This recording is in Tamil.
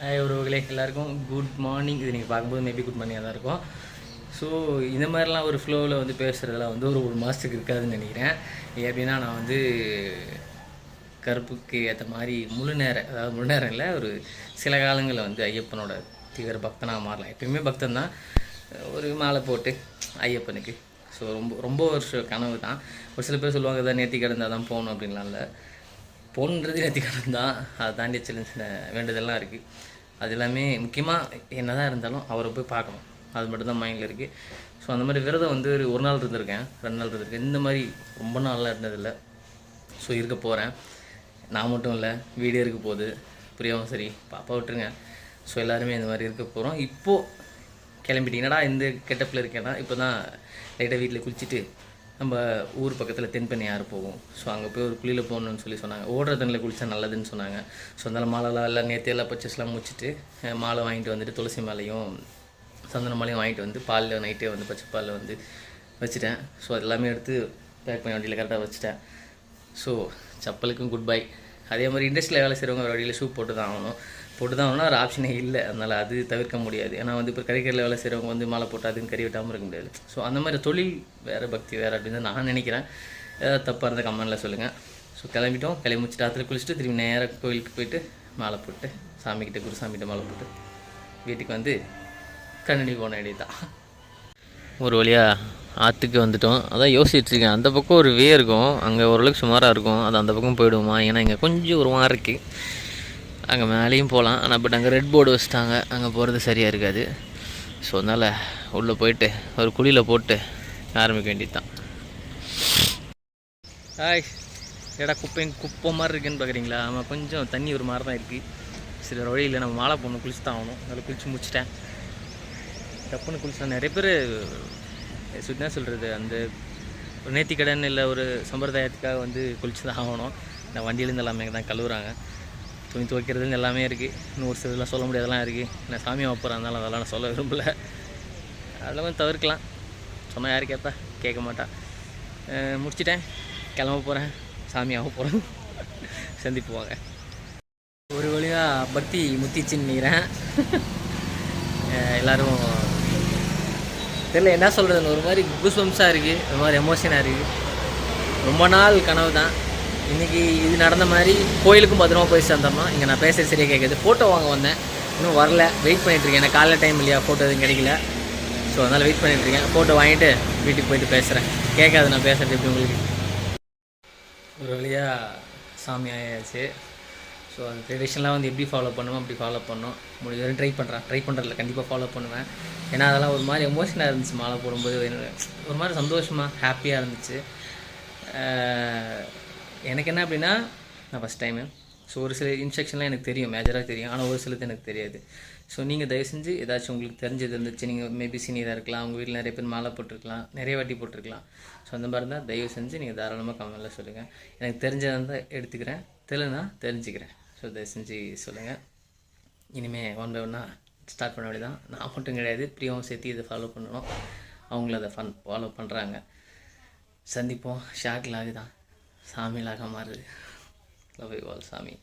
ஹாய் உறவுகளே எல்லாருக்கும் குட் மார்னிங் இது நீங்கள் பார்க்கும்போது மேபி குட் மார்னிங்காக தான் இருக்கும். ஸோ இந்த மாதிரிலாம் ஒரு ஃப்ளோவில் வந்து பேசுகிறதுலாம் வந்து ஒரு ஒரு மாதத்துக்கு இருக்காதுன்னு நினைக்கிறேன். எப்படின்னா நான் வந்து கருப்புக்கு ஏற்ற மாதிரி முழு நேரம் அதாவது முழு நேரம் இல்லை ஒரு சில காலங்களில் வந்து ஐயப்பனோட தீவிர பக்தனாக மாறலாம். எப்பயுமே பக்தன் தான். ஒரு மாலை போட்டு ஐயப்பனுக்கு. ஸோ ரொம்ப ரொம்ப வருஷம் கனவு தான். ஒரு சில பேர் சொல்லுவாங்க தான் நேர்த்தி கிடந்தால் தான் போகணும் அப்படின்லாம் இல்லை. போகணுன்றது நேர்த்தி தான். அதை தாண்டி சின்ன சின்ன வேண்டுதல்லாம் இருக்குது அது எல்லாமே முக்கியமாக என்ன தான் இருந்தாலும் அவரை போய் பார்க்கணும். அது மட்டும்தான் மைண்டில் இருக்குது ஸோ அந்த மாதிரி விரதம் வந்து ஒரு ஒரு நாள் இருந்திருக்கேன். ரெண்டு நாள் இருந்திருக்கேன். இந்த மாதிரி ரொம்ப நாளெலாம் இருந்ததில்லை. ஸோ இருக்க போகிறேன் நான் மட்டும் இல்லை. வீடியோ இருக்க போகுது. புரியாவும் சரி பாப்பா விட்டுருங்க. ஸோ எல்லாருமே இந்த மாதிரி இருக்க போகிறோம் இப்போது கிளம்பிட்டு இந்த கெட்டப்பில் இருக்கேன்னா இப்போ தான் லைட்டாக வீட்டில் குளிச்சுட்டு நம்ம ஊர் பக்கத்தில் தென்பெண்ணை ஆறு போகும்? ஸோ அங்கே போய் ஒரு குளியில் போகணுன்னு சொல்லி சொன்னாங்க. ஓடுற தண்ணியில் குளிச்சா நல்லதுன்னு சொன்னாங்க. ஸோ அதனால் மாலைலாம் எல்லாம் நேற்று எல்லாம் பர்ச்சேஸ்லாம் முடிச்சுட்டு மாலை வாங்கிட்டு வந்துட்டு துளசி மாலையும் சந்தன மாலையும் வாங்கிட்டு வந்து பாலில் நைட்டே வந்து பச்சை பாலில் வந்து வச்சுட்டேன். ஸோ அது எல்லாமே எடுத்து பேக் பண்ணி வண்டியில் கரெக்டாக வச்சுட்டேன். ஸோ செப்பலுக்கும் குட் பை அதே மாதிரி இண்டஸ்ட்ரியில் வேலை செய்கிறவங்க ஒரு வழியில் ஷூ போட்டு தான் ஆகணும். போட்டு தான் ஆகணும் ஒரு ஆப்ஷனே இல்லை. அதனால் அது தவிர்க்க முடியாது. ஏன்னா வந்து இப்போ கறிக்கடையில் வேலை செய்கிறவங்க வந்து மாலை போட்டு அதுன்னு கறி விட்டாமல் இருக்க முடியாது. ஸோ அந்த மாதிரி தொழில் வேறு பக்தி வேறு அப்படின்னு தான் நான் நினைக்கிறேன். ஏதாவது தப்பாக இருந்தால் கமெண்டில் சொல்லுங்கள் ஸோ கிளம்பிட்டோம். கிளம்பி முடிச்சுட்டு ராத்திரி குளிச்சுட்டு திரும்பி நேராக கோயிலுக்கு போயிட்டு மாலை போட்டு சாமிக்கிட்ட குருசாமிகிட்ட மாலை போட்டு வீட்டுக்கு வந்து கண்ணனி போன வேண்டியதுதான். ஒரு வழியாக ஆற்றுக்கு வந்துட்டோம். அதான் யோசிச்சுட்ருக்கேன் அந்த பக்கம் ஒரு வே இருக்கும். அங்கே ஓரளவுக்கு சுமாராக இருக்கும். அது அந்த பக்கம் போயிடுவோமா? ஏன்னா இங்கே கொஞ்சம் ஒரு மாதிரி இருக்குது அங்கே மேலேயும் போகலாம் ஆனால் பட் அங்கே ரெட் போர்டு வச்சுட்டாங்க. அங்கே போகிறது சரியாக இருக்காது. ஸோ அதனால் உள்ளே போயிட்டு ஒரு குழியில் போட்டு ஆரம்பிக்க வேண்டியது தான் ஹாய் ஏடா குப்பை குப்பை மாதிரி இருக்குன்னு பார்க்குறீங்களா ஆமாம் கொஞ்சம் தண்ணி ஒரு மாதிரி தான் இருக்குது சில வழியில் நம்ம மாலை போகணும் குளிச்சு தான் ஆகணும். அதில் குளிச்சு முடிச்சிட்டேன். டப்புன்னு குளிச்சா நிறைய பேர் என்ன சொல்கிறது அந்த ஒரு நேர்த்தி இல்லை ஒரு சம்பிரதாயத்துக்காக வந்து குளிச்சு தான் ஆகணும் இந்த வண்டியிலேருந்து எல்லாமே தான் கழுவுறாங்க. துணி துவைக்கிறதுன்னு எல்லாமே இருக்குது இன்னும் ஒரு சிலதெல்லாம் சொல்ல முடியாதெல்லாம் இருக்குது நான் சாமி வைப்பறேன் அதனால அதெல்லாம் நான் சொல்ல விரும்பல. அதெல்லாம் கொஞ்சம் தவிர்க்கலாம். சொன்னால் யார் கேட்பா கேட்க மாட்டா. முடிச்சிட்டேன். கிளம்ப போகிறேன் சாமியாக போகிறேன் சந்திப்புவாங்க ஒரு வழியாக பக்தி முத்திச்சுன்னு நினைக்கிறேன் எல்லாரும் தெரியல என்ன சொல்கிறதுன்னு ஒரு மாதிரி குஸ்வம்ஸாக இருக்குது ஒரு மாதிரி எமோஷனாக இருக்குது ரொம்ப நாள் கனவு தான் இன்றைக்கி இது நடந்த மாதிரி கோயிலுக்கும் பத்திரமா போய் சேர்ந்தோம்னா இங்கே நான் பேசுகிறது சரியாக கேட்குது. ஃபோட்டோ வாங்க வந்தேன். இன்னும் வரல. வெயிட் பண்ணிகிட்ருக்கேன் எனக்கு காலைல டைம் இல்லையா? ஃபோட்டோ எதுவும் கிடைக்கல. ஸோ அதனால் வெயிட் பண்ணிகிட்ருக்கேன் ஃபோட்டோ வாங்கிட்டு வீட்டுக்கு போயிட்டு பேசுகிறேன் கேட்காது நான் பேசுகிறது எப்படி உங்களுக்கு? ஒரு வழியாக சாமி ஆயாச்சு. ஸோ அந்த ட்ரெடிஷன்லாம் வந்து எப்படி ஃபாலோ பண்ணுவோம் அப்படி ஃபாலோ பண்ணோம். முடிஞ்ச வரைக்கும் ட்ரை பண்ணுறேன் ட்ரை பண்ணுறதில்ல கண்டிப்பாக ஃபாலோ பண்ணுவேன். ஏன்னா அதெல்லாம் ஒரு மாதிரி எமோஷனாக இருந்துச்சு. மாலை போடும்போது. ஒரு மாதிரி சந்தோஷமாக ஹாப்பியாக இருந்துச்சு. எனக்கு என்ன அப்படின்னா நான் ஃபஸ்ட் டைமு ஸோ ஒரு சில இன்ஸ்ட்ரக்ஷன்லாம் எனக்கு தெரியும் மேஜராக தெரியும். ஆனால் ஒரு சிலது எனக்கு தெரியாது. ஸோ நீங்கள் தயவு செஞ்சு ஏதாச்சும் உங்களுக்கு தெரிஞ்சது இருந்துச்சு நீங்கள் மேபி சீனியராக இருக்கலாம் உங்கள் வீட்டில் நிறைய பேர் மாலை போட்டிருக்கலாம் நிறைய வாட்டி போட்டிருக்கலாம். ஸோ அந்த மாதிரி இருந்தால் தயவு செஞ்சு நீங்கள் தாராளமாக கமெண்ட்டில் சொல்லுங்கள் எனக்கு தெரிஞ்சதை இருந்தால் எடுத்துக்கிறேன். தெரியலனா தெரிஞ்சுக்கிறேன். ஸோ தயவு செஞ்சு சொல்லுங்கள் இனிமேல் ஒன் பை ஒன்னாக ஸ்டார்ட் பண்ண வேண்டியதான் நான் மட்டும் கிடையாது பிரியாவும் சேர்த்து இதை ஃபாலோ பண்ணணும். அவங்களும் அதை ஃபன் ஃபாலோ பண்ணுறாங்க சந்திப்போம். ஷாக் லாகு தான் சாமி லாக மாறுது லவ் யூ ஆல் சாமி